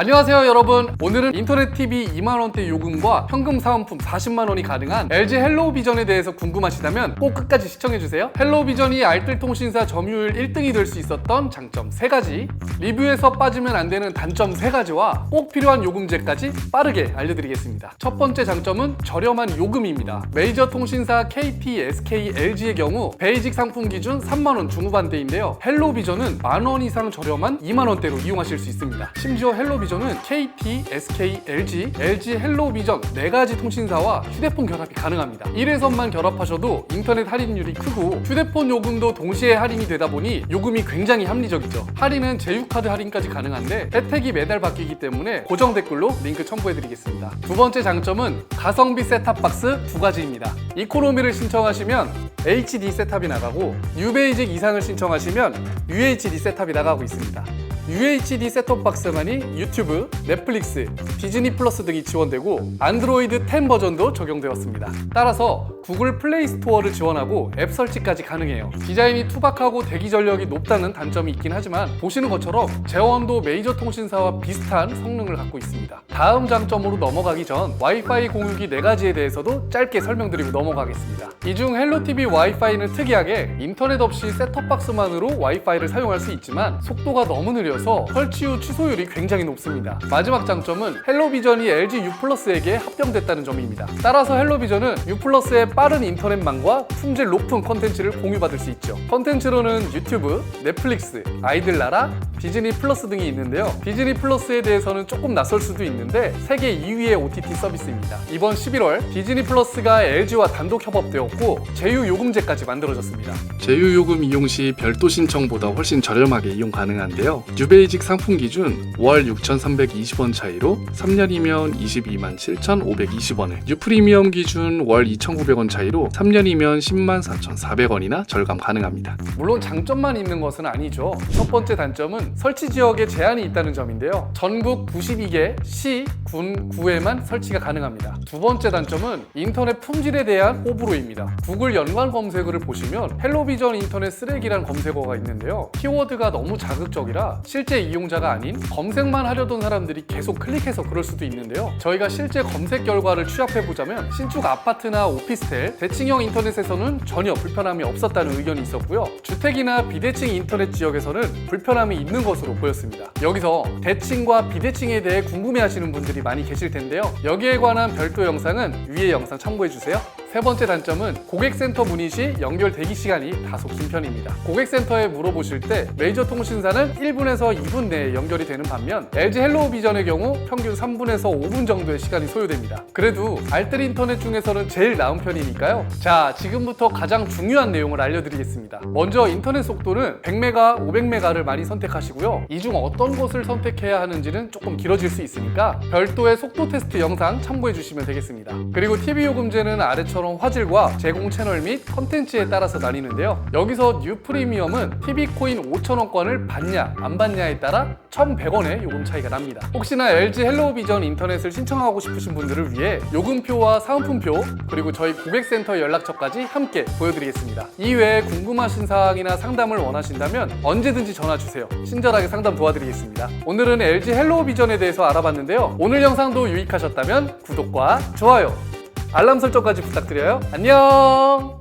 안녕하세요 여러분. 오늘은 인터넷 TV 2만원대 요금과 현금 사은품 40만원이 가능한 LG 헬로우비전에 대해서 궁금하시다면 꼭 끝까지 시청해주세요. 헬로우비전이 알뜰통신사 점유율 1등이 될 수 있었던 장점 3가지. 리뷰에서 빠지면 안 되는 단점 3가지와 꼭 필요한 요금제까지 빠르게 알려드리겠습니다. 첫 번째 장점은 저렴한 요금입니다. 메이저 통신사 KT, SK, LG의 경우 베이직 상품 기준 3만원 중후반대인데요. 헬로우비전은 만원 이상 저렴한 2만원대로 이용하실 수 있습니다. 심지어 헬로비전 은 KT, SK, LG, LG 헬로 비전 네 가지 통신사와 휴대폰 결합이 가능합니다. 1회선만 결합하셔도 인터넷 할인율이 크고 휴대폰 요금도 동시에 할인이 되다 보니 요금이 굉장히 합리적이죠. 할인은 제휴카드 할인까지 가능한데 혜택이 매달 바뀌기 때문에 고정 댓글로 링크 첨부해드리겠습니다. 두 번째 장점은 가성비 셋탑박스 두 가지입니다. 이코노미를 신청하시면 HD 셋탑이 나가고 유베이직 이상을 신청하시면 UHD 셋탑이 나가고 있습니다. UHD 셋톱박스만이 유튜브, 넷플릭스, 디즈니 플러스 등이 지원되고 안드로이드 10 버전도 적용되었습니다. 따라서 구글 플레이 스토어를 지원하고 앱 설치까지 가능해요. 디자인이 투박하고 대기 전력이 높다는 단점이 있긴 하지만 보시는 것처럼 제원도 메이저 통신사와 비슷한 성능을 갖고 있습니다. 다음 장점으로 넘어가기 전 와이파이 공유기 4가지에 대해서도 짧게 설명드리고 넘어가겠습니다. 이 중 헬로TV 와이파이는 특이하게 인터넷 없이 셋톱박스만으로 와이파이를 사용할 수 있지만 속도가 너무 느려 서 설치 후 취소율이 굉장히 높습니다. 마지막 장점은 헬로비전이 LG U 플러스에게 합병됐다는 점입니다. 따라서 헬로비전은 U 플러스의 빠른 인터넷망과 품질 높은 컨텐츠를 공유받을 수 있죠. 컨텐츠로는 유튜브, 넷플릭스, 아이들나라, 디즈니 플러스 등이 있는데요. 디즈니 플러스에 대해서는 조금 낯설 수도 있는데 세계 2위의 OTT 서비스입니다. 이번 11월 디즈니 플러스가 LG와 단독 협업되었고 제휴 요금제까지 만들어졌습니다. 제휴 요금 이용 시 별도 신청보다 훨씬 저렴하게 이용 가능한데요. 유베이직 상품 기준 월 6,320원 차이로 3년이면 22만 7,520원에 유프리미엄 기준 월 2,900원 차이로 3년이면 10만 4,400원이나 절감 가능합니다. 물론 장점만 있는 것은 아니죠. 첫 번째 단점은 설치 지역에 제한이 있다는 점인데요. 전국 92개 시, 군, 구에만 설치가 가능합니다. 두 번째 단점은 인터넷 품질에 대한 호불호입니다. 구글 연관 검색어를 보시면 헬로비전 인터넷 쓰레기란 검색어가 있는데요. 키워드가 너무 자극적이라 실제 이용자가 아닌 검색만 하려던 사람들이 계속 클릭해서 그럴 수도 있는데요. 저희가 실제 검색 결과를 취합해 보자면 신축 아파트나 오피스텔, 대칭형 인터넷에서는 전혀 불편함이 없었다는 의견이 있었고요. 주택이나 비대칭 인터넷 지역에서는 불편함이 있는 것으로 보였습니다. 여기서 대칭과 비대칭에 대해 궁금해하시는 분들이 많이 계실 텐데요. 여기에 관한 별도 영상은 위에 영상 참고해 주세요. 세 번째 단점은 고객센터 문의 시 연결 대기 시간이 다소 긴 편입니다. 고객센터에 물어보실 때 메이저 통신사는 1분에서 2분 내에 연결이 되는 반면 LG 헬로우 비전의 경우 평균 3분에서 5분 정도의 시간이 소요됩니다. 그래도 알뜰 인터넷 중에서는 제일 나은 편이니까요. 자, 지금부터 가장 중요한 내용을 알려드리겠습니다. 먼저 인터넷 속도는 100메가, 500메가를 많이 선택하시고요. 이 중 어떤 것을 선택해야 하는지는 조금 길어질 수 있으니까 별도의 속도 테스트 영상 참고해 주시면 되겠습니다. 그리고 TV 요금제는 아래 처럼 화질과 제공 채널 및 컨텐츠에 따라서 나뉘는데요. 여기서 뉴 프리미엄은 TV 코인 5,000원권을 받냐 안 받냐에 따라 1,100원의 요금 차이가 납니다. 혹시나 LG 헬로우비전 인터넷을 신청하고 싶으신 분들을 위해 요금표와 사은품표 그리고 저희 고객센터 연락처까지 함께 보여드리겠습니다. 이외에 궁금하신 사항이나 상담을 원하신다면 언제든지 전화 주세요. 친절하게 상담 도와드리겠습니다. 오늘은 LG 헬로우비전에 대해서 알아봤는데요. 오늘 영상도 유익하셨다면 구독과 좋아요, 알람 설정까지 부탁드려요. 안녕!